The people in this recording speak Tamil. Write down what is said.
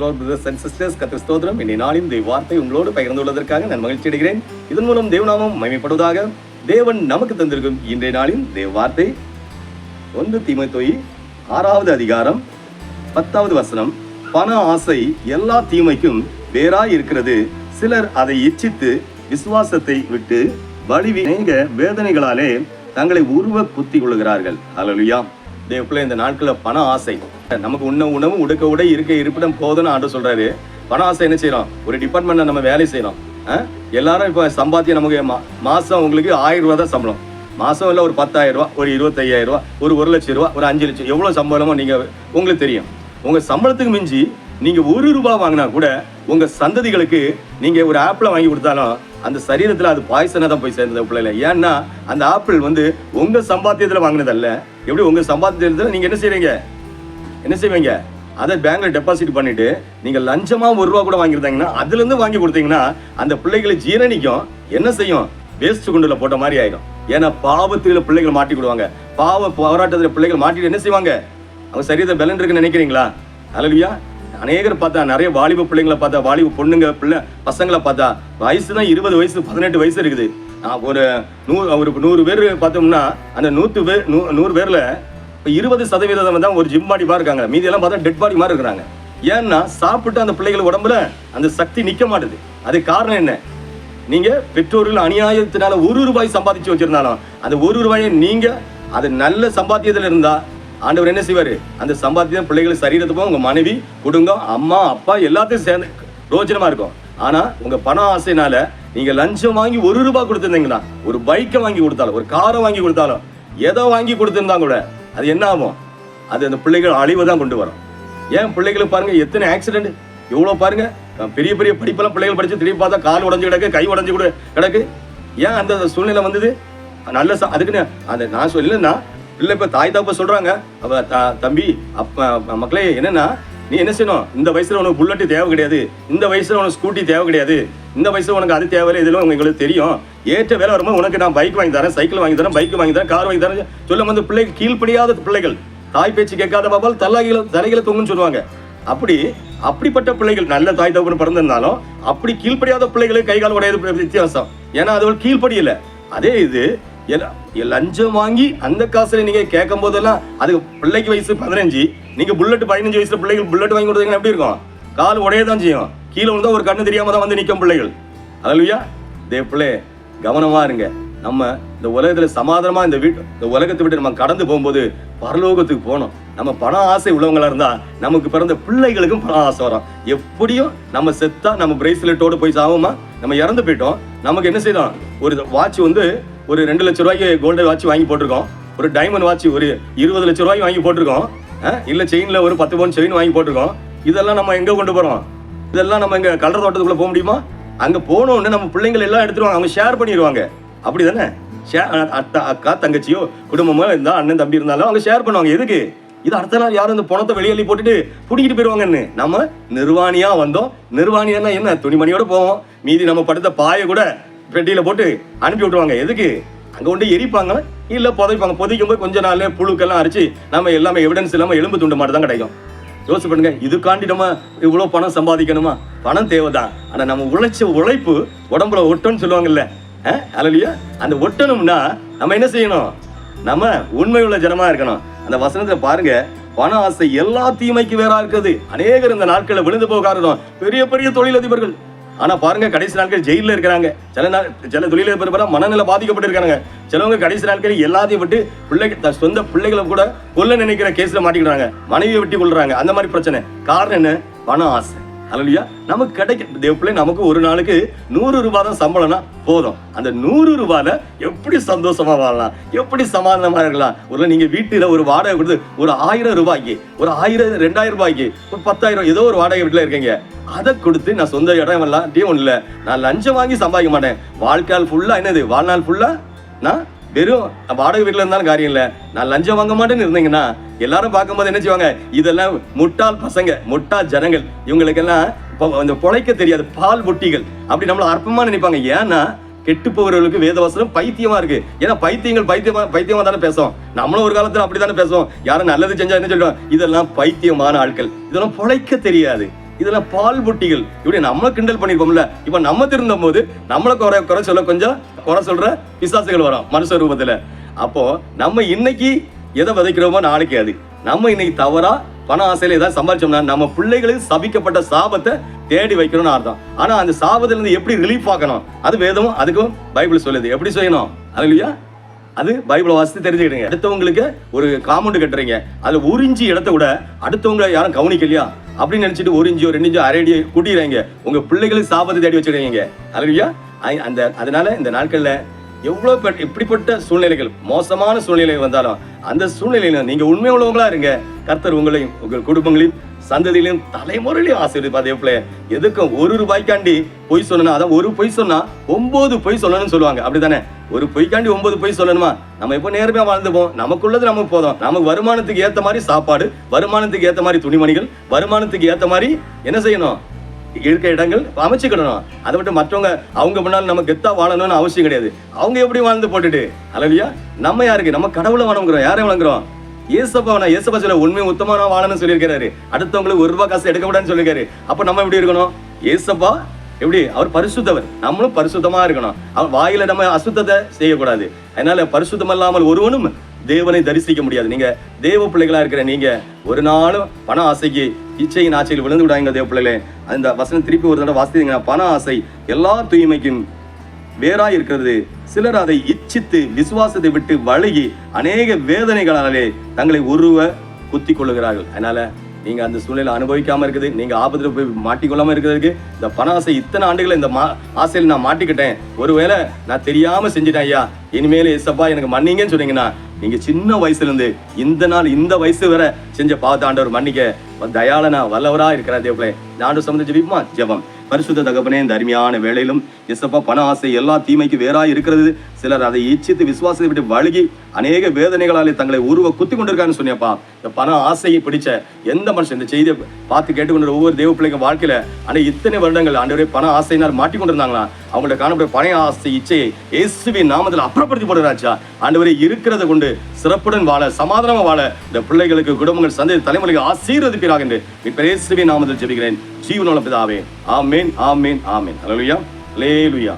லோர் பிரதர்ஸ் அண்ட் சிஸ்டர்ஸ் கத்திர ஸ்தோத்திரம். இன்னை நாளின் இந்த வார்த்தை உங்களோடு பகிர்ந்துள்ளதற்காக நான் மகிழ்ச்சி அடைகிறேன் இதன் மூலம் தேவநாமம் மகிமைப்படுவதாக தேவன் நமக்கு தந்திருக்கும் இன்றைய நாளின் தேவ வார்த்தை. ஒன்று தீமைத்தொய் ஆறாவது அதிகாரம் பத்தாவது வசனம். பண ஆசை எல்லா தீமைக்கும் வேறாய் இருக்கிறது. சிலர் அதை இச்சித்து விசுவாசத்தை விட்டு வலிவி வேதனைகளாலே தங்களை உருவ குத்தி கொள்கிறார்கள் ஹalleluya. தேவக்குள்ள இந்த நாட்களில் பண ஆசை. நமக்கு உண்ண உணவு உடுக்க உடை இருக்க இருப்பிடம் போதும்னு ஆண்டு சொல்றாரு. பண ஆசை என்ன செய்கிறோம் ஒரு டிபார்ட்மெண்ட்ல நம்ம வேலை செய்கிறோம் ஆ? எல்லாரும் இப்போ சம்பாத்தியம் நமக்கு மா- மாசம் உங்களுக்கு ஆயிரம் ரூபா தான் சம்பளம். மாசம் இல்லை ஒரு பத்தாயிரம் ரூபா ஒரு இருபத்தையாயிரம் ரூபா ஒரு ஒரு லட்சம் ரூபா ஒரு அஞ்சு லட்சம் எவ்வளோ சம்பளமோ நீங்க உங்களுக்கு தெரியும். உங்க சம்பளத்துக்கு மிஞ்சி நீங்க ஒரு ரூபா வாங்கினா கூட உங்க சந்ததிகளுக்கு நீங்க ஒரு ஆப்பில் வாங்கி கொடுத்தாலும் அந்த சரீரத்தில் அது பாய்சனாக தான் போய் சேர்ந்தது பிள்ளைல ஏன்னா அந்த ஆப்பிள் வந்து உங்கள் சம்பாத்தியத்தில் வாங்கினதல்ல. எப்படி உங்கள் சம்பாத்தியத்தில் நீங்கள் என்ன செய்கிறீங்க என்ன செய்வீங்க? அதை பேங்க்ல டெபாசிட் பண்ணிட்டு நீங்கள் லஞ்சமாக ஒரு ரூபா கூட வாங்கியிருந்தாங்கன்னா அதுலேருந்து வாங்கி கொடுத்தீங்கன்னா அந்த பிள்ளைகளை ஜீரணிக்கும். என்ன செய்யும்? வேஸ்ட் குண்டுல போட்ட மாதிரி ஆயிடும். ஏன்னா பாவத்தில் பிள்ளைகள் மாட்டிக்கிடுவாங்க பாவ போராட்டத்தில் பிள்ளைகள் மாட்டிட்டு என்ன செய்வாங்க? அவங்க சரீரத்தை பலன் இருக்குன்னு நினைக்கிறீங்களா? அலலுயா அநேகர் பார்த்தா நிறைய வாலிப பிள்ளைங்களை பார்த்தா வாலிப பொண்ணுங்க பிள்ளை பசங்களை பார்த்தா வயசு தான் இருபது வயசு பதினெட்டு வயசு இருக்குது. நான் ஒரு நூறு ஒரு நூறு பேர் பார்த்தோம்னா அந்த நூற்று பேர் நூ நூறு பேரில் இப்போ இருபது சதவீதம் தான் ஒரு ஜிம் பாடி மாதிரி இருக்காங்க. மீதியெல்லாம் பார்த்தா டெட் பாடி மாதிரி இருக்கிறாங்க. ஏன்னா சாப்பிட்டு அந்த பிள்ளைகள் உடம்புல அந்த சக்தி நிற்க மாட்டுது. அது காரணம் என்ன? நீங்கள் பெற்றோர்கள் அநியாயத்தினால ஒரு ரூபாய் சம்பாதிச்சு வச்சுருந்தாலும் அந்த ஒரு ரூபாயை நீங்கள் அது நல்ல சம்பாத்தியத்தில் இருந்தால் ஆண்டவர் என்ன செய்வாரு? அந்த சம்பாத்தியம் பிள்ளைகள் சரீரத்துக்கும் உங்க மனைவி குடும்பம் அம்மா அப்பா எல்லாத்தையும் சேர்ந்து ரோஜனமா இருக்கும். ஆனா உங்க பண ஆசைனால நீங்க லஞ்சம் வாங்கி ஒரு ரூபாய் கொடுத்திருந்தீங்கன்னா ஒரு பைக்கை வாங்கி கொடுத்தாலும் ஒரு காரை வாங்கி கொடுத்தாலும் ஏதோ வாங்கி கொடுத்திருந்தா கூட அது என்ன ஆகும்? அது அந்த பிள்ளைகள் அழிவை தான் கொண்டு வரும். ஏன் பிள்ளைகளுக்கு பாருங்க எத்தனை ஆக்சிடென்ட் இவ்வளோ பாருங்க பெரிய பெரிய படிப்பெல்லாம் பிள்ளைகள் படிச்சு திரும்பி பார்த்தா கால் உடஞ்சு கிடக்கு கை உடஞ்சு கூட கிடக்கு. ஏன் அந்த சூழ்நிலை வந்தது? நல்ல அதுக்குன்னு அந்த நான் சொல்லலைன்னா இல்லை இப்போ தாய் தாப்பா சொல்கிறாங்க அவ த- தம்பி அப்ப மக்களே என்னென்னா நீ என்ன செய்யணும்? இந்த வயசில் உனக்கு புல்லட்டு தேவை கிடையாது. இந்த வயசில் உனக்கு ஸ்கூட்டி தேவை கிடையாது. இந்த வயசில் உனக்கு அது தேவையில்லை இதெல்லாம் உங்களுக்கு தெரியும். ஏற்ற வேலை வரும்போது உனக்கு நான் பைக் வாங்கி தரேன் சைக்கிள் வாங்கி தரேன் பைக் வாங்கி தரேன் கார் வாங்கி தரேன். சொல்லும் வந்து பிள்ளைகள் கீழ்ப்படியாத பிள்ளைகள். தாய் பேச்சு கேட்காத பாபால் தலைகளை தலைகளை தொங்குன்னு சொல்லுவாங்க. அப்படி அப்படிப்பட்ட பிள்ளைகள் நல்ல தாய் தகவல் பிறந்திருந்தாலும் அப்படி கீழ்ப்படியாத பிள்ளைகளுக்கு கைகால் உடையது வித்தியாசம். ஏன்னா அது ஒரு கீழ்ப்படியல. அதே இது லஞ்சம் வாங்கி அந்த காசுல நீங்க கேட்கும் போதெல்லாம் அது பிள்ளைக்கு வயசு பதினஞ்சு நீங்க புல்லட் பதினஞ்சு வயசுல பிள்ளைகள் புல்லட் வாங்கி கொடுத்தீங்கன்னா எப்படி இருக்கும்? கால் உடையதான் செய்யும். கீழே விழுந்தா ஒரு கண்ணு தெரியாம தான் வந்து நிற்கும் பிள்ளைகள். அதுலயா தே பிள்ளை கவனமா இருங்க. நம்ம இந்த உலகத்துல சமாதானமா இந்த வீட்டு இந்த உலகத்தை விட்டு நம்ம கடந்து போகும்போது பரலோகத்துக்கு போகணும். நம்ம பண ஆசை உள்ளவங்களா இருந்தா நமக்கு பிறந்த பிள்ளைகளுக்கும் பண ஆசை வரும். எப்படியும் நம்ம செத்தா நம்ம பிரேஸ்லெட்டோடு போய் சாவோமா? நம்ம இறந்து போயிட்டோம். நமக்கு என்ன செய்தோம்? ஒரு வாட்ச் வந்து ஒரு ரெண்டு லட்ச ரூபாய்க்கு கோல்டு வாட்ச் வாங்கி போட்டிருக்கோம். ஒரு டைமண்ட் வாட்ச் ஒரு இருபது லட்ச ரூபாய்க்கு வாங்கி போட்டிருக்கோம். இல்லை செயினில் ஒரு பத்து பவுன் செயின் வாங்கி போட்டிருக்கோம். இதெல்லாம் நம்ம எங்கே கொண்டு போகிறோம் இதெல்லாம் நம்ம இங்கே கலர் தோட்டத்துக்குள்ளே போக முடியுமா? அங்கே போனோன்னு நம்ம பிள்ளைங்கள் எல்லாம் எடுத்துருவாங்க. அவங்க ஷேர் பண்ணிடுவாங்க அப்படிதானே? ஷே- அத்தா அக்கா தங்கச்சியோ குடும்பமோ இருந்தால் அண்ணன் தம்பி இருந்தாலும் அவங்க ஷேர் பண்ணுவாங்க. எதுக்கு? இது அடுத்த நாள் யாரும் இந்த பணத்தை வெளியேள்ளி போட்டுட்டு பிடிக்கிட்டு போயிடுவாங்கன்னு நம்ம நிர்வாணியா வந்தோம். நிர்வாணியானா என்ன? துணிமணியோட போவோம். மீதி நம்ம படுத்த பாயை கூட பெட்டியில் போட்டு அனுப்பி விட்டுருவாங்க. எதுக்கு? அங்கே கொண்டு எரிப்பாங்க இல்லை புதைப்பாங்க. புதைக்கும் போது கொஞ்ச நாள்லேயே புழுக்கெல்லாம் அரிச்சு நம்ம எல்லாமே எவிடன்ஸ் இல்லாமல் எலும்பு துண்டு மாதிரி தான் கிடைக்கும். யோசிச்சு பண்ணுங்க இதுக்காண்டி நம்ம இவ்வளோ பணம் சம்பாதிக்கணுமா? பணம் தேவைதான். ஆனால் நம்ம உழைச்ச உழைப்பு உடம்புல ஒட்டுன்னு சொல்லுவாங்கல்ல. அலலியா அந்த ஒட்டணும்னா நம்ம என்ன செய்யணும்? நம்ம உண்மை உள்ள ஜனமாக இருக்கணும். அந்த வசனத்தில் பாருங்க பண ஆசை எல்லா தீமைக்கு வேறா இருக்குது அநேகர் இந்த நாட்களில் விழுந்து போக பெரிய பெரிய தொழிலதிபர்கள் ஆனால் பாருங்க கடைசி நாட்கள் ஜெயிலில் இருக்கிறாங்க. சில நாள் சில தொழிலில் பாருங்க மனநிலை பாதிக்கப்பட்டிருக்காங்க சிலவங்க கடைசி நாட்கள் எல்லாத்தையும் விட்டு பிள்ளைகள் சொந்த பிள்ளைகளை கூட கொல்ல நினைக்கிற கேஸில் மாட்டிக்கிறாங்க மனைவியை வெட்டி கொள்றாங்க அந்த மாதிரி பிரச்சனை. காரணம் என்ன? பண ஆசை. அல்லையா நமக்கு கிடைக்க தேவ பிள்ளை நமக்கு ஒரு நாளுக்கு நூறு ரூபாய் தான் சம்பளம்னா போதும். அந்த நூறு ரூபாயில எப்படி சந்தோஷமா வாழலாம்? எப்படி சமாதானமா இருக்கலாம்? ஒரு நீங்க வீட்டுல ஒரு வாடகை கொடுத்து ஒரு ஆயிரம் ரூபாய்க்கு ஒரு ஆயிரம் ரெண்டாயிரம் ரூபாய்க்கு ஒரு பத்தாயிரம் ஏதோ ஒரு வாடகை வீட்டுல இருக்கீங்க. அதை கொடுத்து நான் சொந்த இடம் எல்லாம் டீ ஒன்றும் இல்லை நான் லஞ்சம் வாங்கி சம்பாதிக்க மாட்டேன். வாழ்க்கையால் ஃபுல்லா என்னது? வாழ்நாள் ஃபுல்லா நான் வெறும் வாடகை வீட்டில் இருந்தாலும் காரியம் இல்லை. நான் லஞ்சம் வாங்க மாட்டேன்னு இருந்தீங்கன்னா எல்லாரும் பார்க்கும்போது என்ன செய்வாங்க? இதெல்லாம் முட்டாள் பசங்க முட்டாள் ஜனங்கள். இவங்களுக்கெல்லாம் இப்போ இந்த பொழைக்க தெரியாது பால் பொட்டிகள் அப்படி நம்மளை அற்பமாக நினைப்பாங்க. ஏன்னா கெட்டு போகிறவர்களுக்கு வேதவசனம் பைத்தியமா இருக்கு. ஏன்னா பைத்தியங்கள் பைத்தியமா பைத்தியமா தானே பேசும். நம்மளும் ஒரு காலத்துல அப்படித்தானே பேசுவோம். யாரும் நல்லது செஞ்சா என்ன சொல்றோம்? இதெல்லாம் பைத்தியமான ஆட்கள். இதெல்லாம் பொழைக்க தெரியாது. இதெல்லாம் பால் புட்டிகள். இப்படி நம்ம கிண்டல் பண்ணிருப்போம்ல. இப்போ நம்ம திருந்தும் போது நம்மளை குறை குறை சொல்ல கொஞ்சம் குறை சொல்கிற பிசாசுகள் வரும் மனுஷ ரூபத்தில். அப்போது நம்ம இன்னைக்கு எதை விதைக்கிறோமோ நாளைக்கு அது. நம்ம இன்னைக்கு தவறா பண ஆசையில் ஏதாவது சம்பாதிச்சோம்னா நம்ம பிள்ளைகளுக்கு சபிக்கப்பட்ட சாபத்தை தேடி வைக்கணும்னு அர்த்தம். ஆனால் அந்த சாபத்துலேருந்து எப்படி ரிலீஃப் ஆக்கணும்? அது வேதமும் அதுக்கும் பைபிள் சொல்லுது. எப்படி செய்யணும்? அது இல்லையா அது பைபிளை வாசித்து தெரிஞ்சுக்கிடுங்க. அடுத்தவங்களுக்கு ஒரு காம்பவுண்டு கட்டுறீங்க. அதில் உறிஞ்சி இடத்த விட அடுத்தவங்களை யாரும் கவனிக்கலையா? அப்படின்னு நினைச்சிட்டு ஒரு இஞ்சியோ ரெண்டு இஞ்சியோ அரை அடியோ கூட்டிடுறாங்க உங்க பிள்ளைகளுக்கு சாபத்தை தேடி வச்சிருக்கீங்க. அதுலயா அந்த அதனால இந்த நாட்கள்ல எவ்வளோ இப்படிப்பட்ட சூழ்நிலைகள் மோசமான சூழ்நிலைகள் வந்தாலும் அந்த சூழ்நிலையில நீங்க உண்மை உள்ளவங்களா இருங்க. கர்த்தர் உங்களையும் உங்கள் குடும்பங்களையும் சந்ததியிலையும் தலைமுறையிலையும் ஆசீர்வதிப்பா தேவப்பிள்ளை. எதுக்கும் ஒரு ரூபாய்க்காண்டி பொய் சொல்லணும். அதான் ஒரு பொய் சொன்னா ஒன்பது பொய் சொல்லணும்னு சொல்லுவாங்க. அப்படிதானே ஒரு பொய்க்காண்டி ஒன்பது பொய் சொல்லணுமா? நம்ம எப்போ நேர்மையா வாழ்ந்துப்போம்? நமக்குள்ளது நமக்கு போதும். நமக்கு வருமானத்துக்கு ஏற்ற மாதிரி சாப்பாடு வருமானத்துக்கு ஏற்ற மாதிரி துணிமணிகள் வருமானத்துக்கு ஏற்ற மாதிரி என்ன செய்யணும்? இருக்க இடங்கள் அமைச்சுக்கணும். அதை விட்டு மற்றவங்க அவங்க முன்னால் நம்ம கெத்தா வாழணும்னு அவசியம் கிடையாது. அவங்க எப்படி வாழ்ந்து போட்டுட்டு? அலவியா நம்ம யாருக்கு? நம்ம கடவுளை வணங்குறோம். யாரை வணங்குறோம்? ஏசப்பா நான் ஏசப்பா சொல்ல உண்மை நான் வாழணும்னு சொல்லியிருக்காரு அடுத்தவங்களுக்கு ஒரு ரூபாய் காசு எடுக்க கூடாதுன்னு சொல்லியிருக்காரு. அப்போ நம்ம எப்படி இருக்கணும்? ஏசப்பா எப்படி? அவர் பரிசுத்தவர். நம்மளும் பரிசுத்தமா இருக்கணும். அவர் வாயில நம்ம அசுத்தத்தை செய்யக்கூடாது. அதனால பரிசுத்தம் இல்லாமல் ஒருவனும் தேவனை தரிசிக்க முடியாது. நீங்க தேவ பிள்ளைகளா இருக்கிற நீங்க ஒரு நாளும் பண ஆசைக்கு இச்சையின் ஆசையில் விழுந்து விடாங்க தேவ பிள்ளைகளே. அந்த வசனம் திருப்பி ஒரு தடவை வாசித்தீங்கன்னா பண ஆசை எல்லா தூய்மைக்கும் வேறாய் இருக்கிறது. சிலர் அதை இச்சித்து விசுவாசத்தை விட்டு வழுகி அநேக வேதனைகளாலே தங்களை உருவ குத்தி கொள்ளுகிறார்கள் அதனால நீங்க அந்த சூழ்நிலை அனுபவிக்காம இருக்குது. நீங்க ஆபத்துல போய் மாட்டிக்கொள்ளாம இருக்கிறதுக்கு இந்த பண ஆசை இத்தனை ஆண்டுகள் இந்த மா ஆசையில் நான் மாட்டிக்கிட்டேன். ஒருவேளை நான் தெரியாம செஞ்சிட்டேன் ஐயா. இனிமேல் எஸ்அப்பா எனக்கு மன்னிங்கன்னு சொன்னீங்கன்னா நீங்க சின்ன வயசுல இருந்து இந்த நாள் இந்த வயசு வரை செஞ்ச பாவத்தை ஆண்டவர் மன்னிக்க தயாளனா வல்லவரா இருக்கிற தேவங்களே நாடு சம்மந்த ஜெபிப்போமா? ஜெபம். பரிசுத்த தகப்பனே இந்த அருமையான வேலையிலும் எசப்பா பண ஆசை எல்லா தீமைக்கு வேறா இருக்கிறது. சிலர் அதை இச்சித்து விசுவாசத்தை விட்டு வழுகி அநேக வேதனைகளாலே தங்களை உருவ குத்தி கொண்டிருக்கான்னு சொன்னியப்பா இந்த பண ஆசையை பிடிச்ச எந்த மனுஷன் இந்த செய்தியை பார்த்து கேட்டுக்கொண்ட ஒவ்வொரு தேவ பிள்ளைங்க வாழ்க்கையில ஆனால் இத்தனை வருடங்கள் ஆண்டவரே பண ஆசையினால் மாட்டிக்கொண்டிருந்தாங்களா? அவங்கள்ட்ட காணப்படும் பழைய ஆசை இச்சையை இயேசுவின் நாமத்தில் அப்புறப்படுத்தி போடுறாச்சா ஆண்டவரை இருக்கிறத கொண்டு சிறப்புடன் வாழ சமாதானமாக வாழ இந்த பிள்ளைகளுக்கு குடும்பங்கள் சந்தை தலைமுறைக்கு ஆசீர்வதிப்பீராக என்று இப்போ இயேசுவின் நாமத்தில் ஜெபிக்கிறேன். ஜீவனோட பிதாவே. ஆமேன் ஆமேன் ஆமேன். அல்லேலூயா அல்லேலூயா